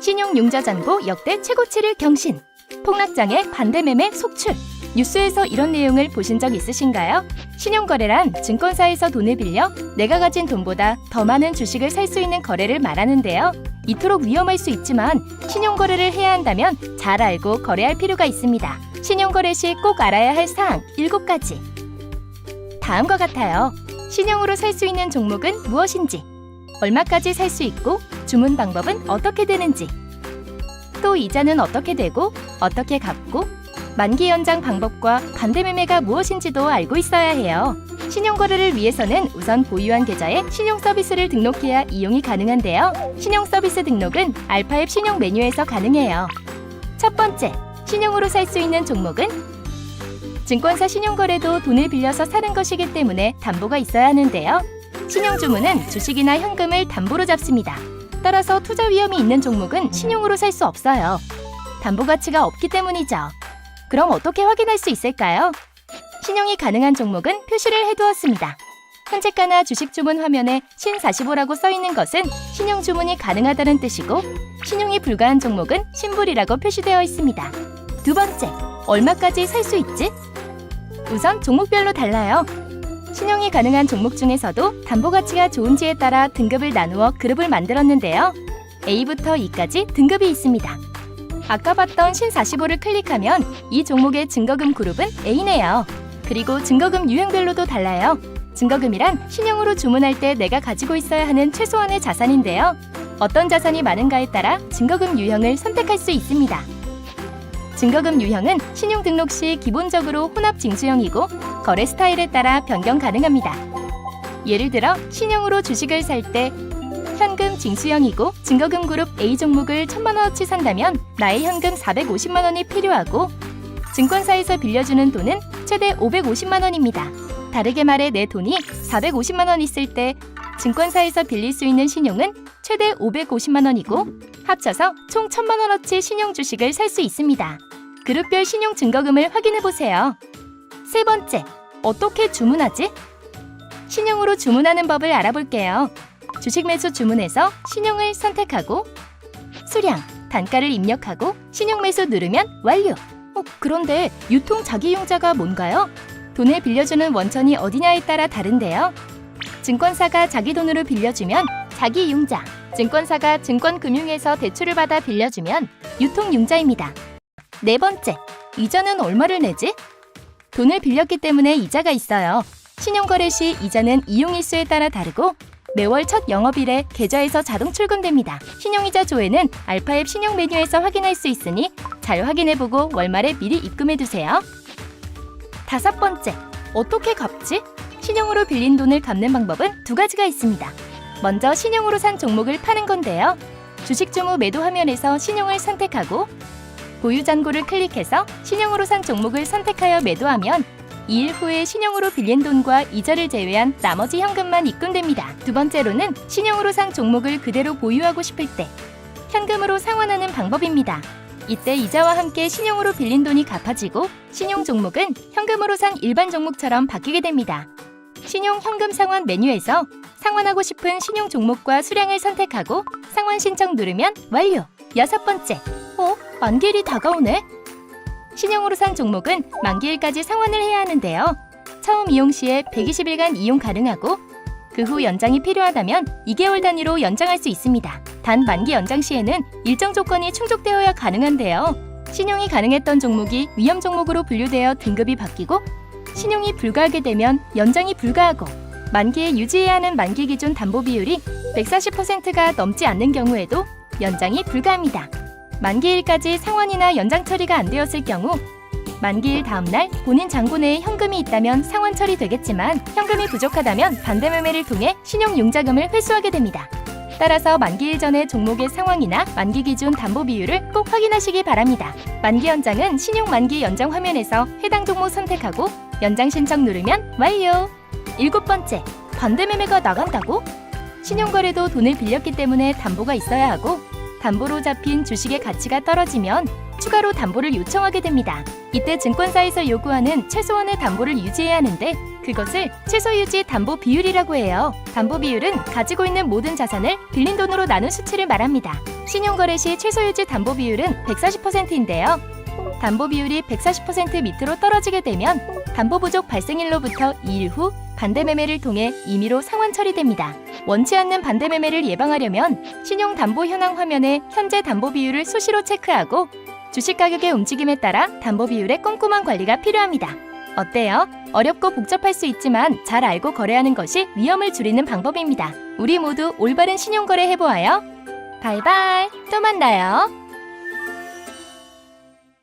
신용융자 잔고 역대 최고치를 경신. 폭락장애 반대매매 속출. 뉴스에서 이런 내용을 보신 적 있으신가요? 신용거래란 증권사에서 돈을 빌려 내가 가진 돈보다 더 많은 주식을 살 수 있는 거래를 말하는데요. 이토록 위험할 수 있지만 신용거래를 해야 한다면 잘 알고 거래할 필요가 있습니다. 신용거래 시 꼭 알아야 할 사항 7가지. 다음과 같아요. 신용으로 살 수 있는 종목은 무엇인지, 얼마까지 살 수 있고 주문 방법은 어떻게 되는지, 또 이자는 어떻게 되고 어떻게 갚고 만기 연장 방법과 반대 매매가 무엇인지도 알고 있어야 해요. 신용 거래를 위해서는 우선 보유한 계좌에 신용 서비스를 등록해야 이용이 가능한데요. 신용 서비스 등록은 알파앱 신용 메뉴에서 가능해요. 첫 번째, 신용으로 살 수 있는 종목은 증권사 신용거래도 돈을 빌려서 사는 것이기 때문에 담보가 있어야 하는데요. 신용주문은 주식이나 현금을 담보로 잡습니다. 따라서 투자 위험이 있는 종목은 신용으로 살 수 없어요. 담보 가치가 없기 때문이죠. 그럼 어떻게 확인할 수 있을까요? 신용이 가능한 종목은 표시를 해두었습니다. 현재가나 주식 주문 화면에 신45라고 써 있는 것은 신용 주문이 가능하다는 뜻이고 신용이 불가한 종목은 신불이라고 표시되어 있습니다. 두 번째, 얼마까지 살 수 있지? 우선 종목별로 달라요. 신용이 가능한 종목 중에서도 담보 가치가 좋은지에 따라 등급을 나누어 그룹을 만들었는데요. A부터 E까지 등급이 있습니다. 아까 봤던 신45를 클릭하면 이 종목의 증거금 그룹은 A네요. 그리고 증거금 유형별로도 달라요. 증거금이란 신용으로 주문할 때 내가 가지고 있어야 하는 최소한의 자산인데요. 어떤 자산이 많은가에 따라 증거금 유형을 선택할 수 있습니다. 증거금 유형은 신용 등록 시 기본적으로 혼합 징수형이고 거래 스타일에 따라 변경 가능합니다. 예를 들어 신용으로 주식을 살 때 현금 징수형이고 증거금 그룹 A 종목을 1천만 원어치 산다면 나의 현금 450만 원이 필요하고 증권사에서 빌려주는 돈은 최대 550만 원입니다. 다르게 말해 내 돈이 450만 원 있을 때 증권사에서 빌릴 수 있는 신용은 최대 550만 원이고 합쳐서 총 1000만 원어치 신용 주식을 살 수 있습니다. 그룹별 신용 증거금을 확인해 보세요. 세 번째, 어떻게 주문하지? 신용으로 주문하는 법을 알아볼게요. 주식 매수 주문에서 신용을 선택하고 수량, 단가를 입력하고 신용 매수 누르면 완료. 어, 그런데 유통 자기용자가 뭔가요? 돈을 빌려주는 원천이 어디냐에 따라 다른데요. 증권사가 자기 돈으로 빌려주면 자기융자, 증권사가 증권금융에서 대출을 받아 빌려주면 유통융자입니다. 네 번째, 이자는 얼마를 내지? 돈을 빌렸기 때문에 이자가 있어요. 신용거래 시 이자는 이용일수에 따라 다르고 매월 첫 영업일에 계좌에서 자동 출금됩니다. 신용이자 조회는 알파앱 신용 메뉴에서 확인할 수 있으니 잘 확인해보고 월말에 미리 입금해두세요. 다섯 번째, 어떻게 갚지? 신용으로 빌린 돈을 갚는 방법은 두 가지가 있습니다. 먼저 신용으로 산 종목을 파는 건데요. 주식 주무 매도 화면에서 신용을 선택하고 보유 잔고를 클릭해서 신용으로 산 종목을 선택하여 매도하면 2일 후에 신용으로 빌린 돈과 이자를 제외한 나머지 현금만 입금됩니다. 두 번째로는 신용으로 산 종목을 그대로 보유하고 싶을 때 현금으로 상환하는 방법입니다. 이때 이자와 함께 신용으로 빌린 돈이 갚아지고 신용 종목은 현금으로 산 일반 종목처럼 바뀌게 됩니다. 신용 현금 상환 메뉴에서 상환하고 싶은 신용 종목과 수량을 선택하고 상환 신청 누르면 완료. 여섯 번째. 어? 만기일이 다가오네. 신용으로 산 종목은 만기일까지 상환을 해야 하는데요. 처음 이용 시에 120일간 이용 가능하고 그 후 연장이 필요하다면 2개월 단위로 연장할 수 있습니다. 단 만기 연장 시에는 일정 조건이 충족되어야 가능한데요. 신용이 가능했던 종목이 위험 종목으로 분류되어 등급이 바뀌고 신용이 불가하게 되면 연장이 불가하고 만기에 유지해야 하는 만기 기준 담보 비율이 140%가 넘지 않는 경우에도 연장이 불가합니다. 만기일까지 상환이나 연장 처리가 안 되었을 경우 만기일 다음 날 본인 잔고 내에 현금이 있다면 상환 처리되겠지만 현금이 부족하다면 반대 매매를 통해 신용융자금을 회수하게 됩니다. 따라서 만기일 전에 종목의 상황이나 만기 기준 담보 비율을 꼭 확인하시기 바랍니다. 만기 연장은 신용 만기 연장 화면에서 해당 종목 선택하고 연장 신청 누르면 완료. 일곱 번째, 반대 매매가 나간다고? 신용거래도 돈을 빌렸기 때문에 담보가 있어야 하고 담보로 잡힌 주식의 가치가 떨어지면 추가로 담보를 요청하게 됩니다. 이때 증권사에서 요구하는 최소한의 담보를 유지해야 하는데 그것을 최소 유지 담보 비율이라고 해요. 담보 비율은 가지고 있는 모든 자산을 빌린 돈으로 나눈 수치를 말합니다. 신용거래 시 최소 유지 담보 비율은 140%인데요. 담보 비율이 140% 밑으로 떨어지게 되면 담보 부족 발생일로부터 2일 후 반대 매매를 통해 임의로 상환 처리됩니다. 원치 않는 반대 매매를 예방하려면 신용 담보 현황 화면에 현재 담보 비율을 수시로 체크하고 주식 가격의 움직임에 따라 담보 비율의 꼼꼼한 관리가 필요합니다. 어때요? 어렵고 복잡할 수 있지만 잘 알고 거래하는 것이 위험을 줄이는 방법입니다. 우리 모두 올바른 신용거래 해보아요. 바이바이. 또 만나요.